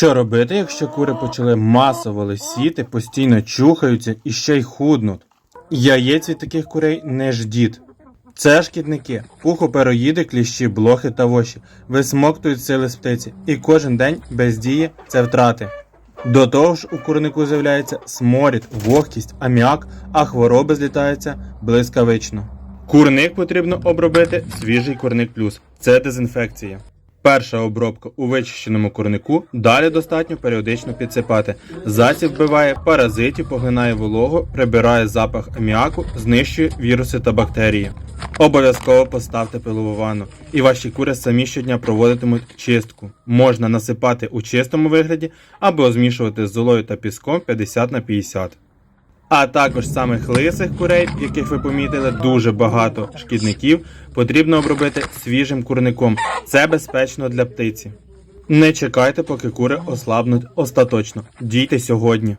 Що робити, якщо кури почали масово лисіти, постійно чухаються і ще й худнуть? Яєць від таких курей не ждіть. Це шкідники, пухопероїди, кліщі, блохи та воші висмоктують сили з птиці, і кожен день бездіє це втрати. До того ж, у курнику з'являється сморід, вогкість, аміак, а хвороби злітаються блискавично. Курник потрібно обробити свіжий курник плюс. Це дезінфекція. Перша обробка у вичищеному курнику, далі достатньо періодично підсипати. Засіб вбиває паразитів, поглинає вологу, прибирає запах аміаку, знищує віруси та бактерії. Обов'язково поставте пилову ванну, і ваші кури самі щодня проводитимуть чистку. Можна насипати у чистому вигляді або змішувати з золою та піском 50 на 50. А також самих лисих курей, яких ви помітили дуже багато шкідників, потрібно обробити свіжим курником. Це безпечно для птиці. Не чекайте, поки кури ослабнуть остаточно. Дійте сьогодні.